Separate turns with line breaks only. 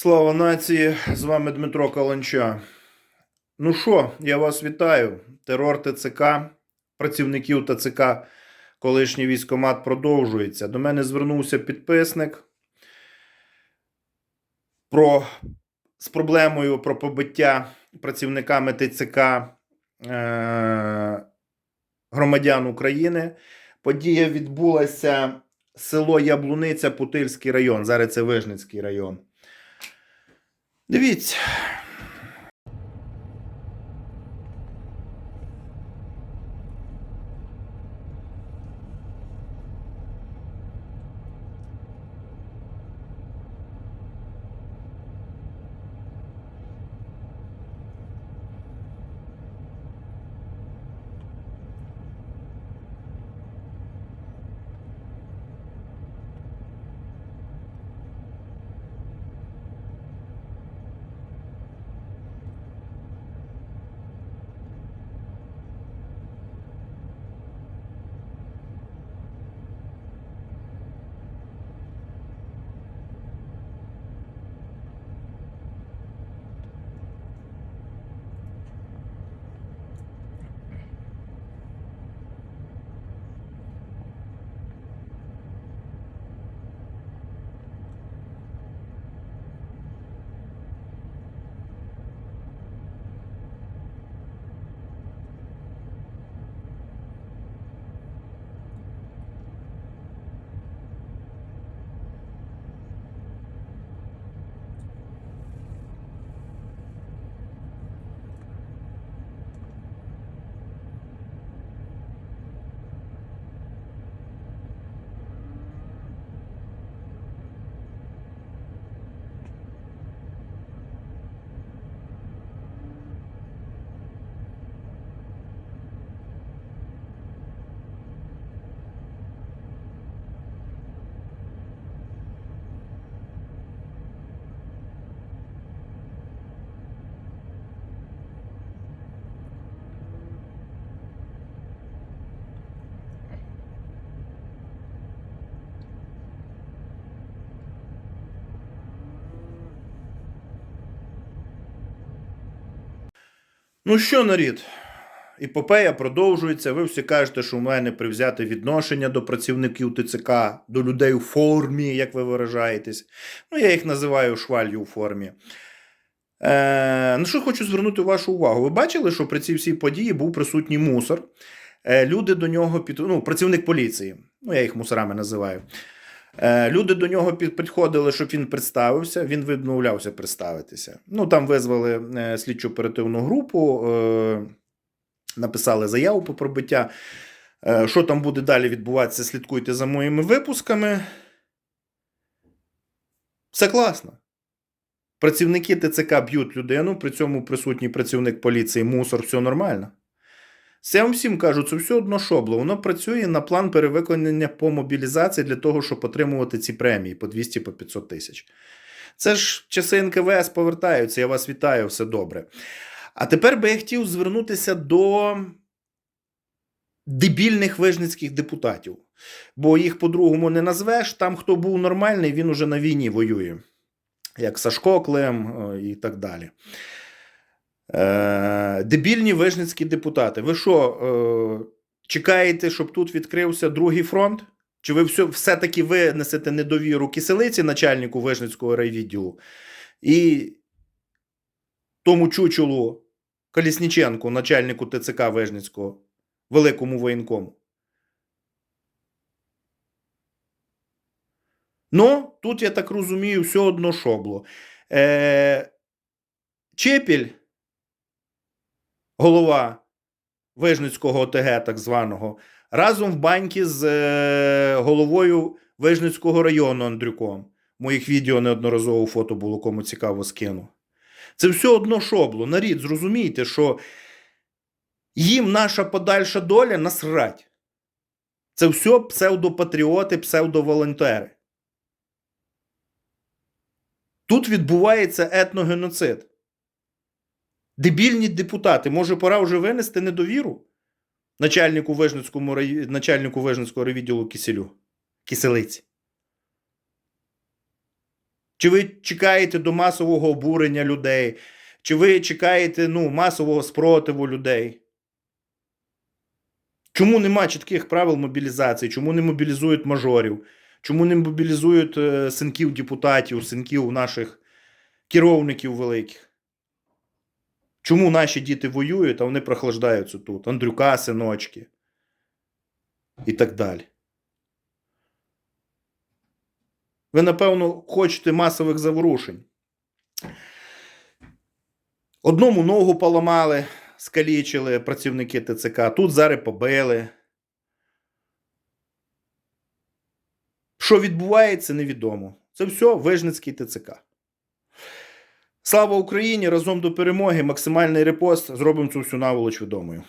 Слава нації! З вами Дмитро Каланча. Ну що, я вас вітаю. Терор ТЦК, працівників ТЦК, колишній військомат продовжується. До мене звернувся підписник про, з проблемою про побиття працівниками ТЦК е, громадян України. Подія відбулася село Яблуниця, Путильський район. Зараз це Вижницький район. Дивіться. Ну що, нарід? Епопея продовжується. Ви всі кажете, що у мене привзяте відношення до працівників ТЦК, до людей у формі, як ви виражаєтесь. Ну, я їх називаю швалью у формі. Е, на що хочу звернути вашу увагу. Ви бачили, що при цій всій події був присутній мусор. Е, люди до нього під... ну, працівник поліції. Ну, я їх мусорами називаю. Е, Люди до нього підходили, щоб він представився. Він відмовлявся представитися. Ну там визвали е, слідчу оперативну групу, е, написали заяву по пробиття. Що там буде далі відбуватися, слідкуйте за моїми випусками. Все класно. Працівники ТЦК б'ють людину, при цьому присутній працівник поліції, мусор, все нормально. Це вам всім кажу, це все одно шобло. Воно працює на план перевиконання по мобілізації для того, щоб отримувати ці премії по 200 по 500 тисяч. Це ж часи НКВС повертаються, я вас вітаю, все добре. А тепер би я хотів звернутися до дебільних вижницьких депутатів. Бо їх по-другому не назвеш. Там, хто був нормальний, він уже на війні воює. Як Сашко Клем е, і так далі. Е, дебільні вижницькі депутати. Ви що, е, чекаєте, щоб тут відкрився другий фронт? Чи ви все, все-таки винесете недовіру киселиці, начальнику Вижницького райвідділу, і тому чучелу Колісніченку, начальнику ТЦК Вижницького, великому воєнкому? Ну, тут, я так розумію, все одно шобло. Е, Чепіль голова Вижницького ОТГ, так званого, разом в баньки з е, головою Вижницького району Андрюком. Моїх відео неодноразово фото було, кому цікаво, скину. Це все одно шобло. Нарід, зрозумійте, що їм наша подальша доля насрать. Це все псевдопатріоти, псевдоволонтери. Тут відбувається етногеноцид. Дебільні депутати, може, пора вже винести недовіру начальнику Вижницькому начальнику Вижницького райвідділу Киселю, Киселиці. Чи ви чекаєте до масового обурення людей? Чи ви чекаєте ну, масового спротиву людей? Чому нема чітких правил мобілізації? Чому не мобілізують мажорів? Чому не мобілізують е, синків депутатів, синків наших керівників великих? Чому наші діти воюють, а вони прохлаждаються тут? Андрюка, синочки і так далі. Ви, напевно, хочете масових заворушень. Одному ногу поламали, скалічили працівники ТЦК, тут зараз побили. Що відбувається, невідомо. Це все Вижницький ТЦК. Слава Україні! Разом до перемоги! Максимальний репост. Зробимо цю всю наволоч відомою.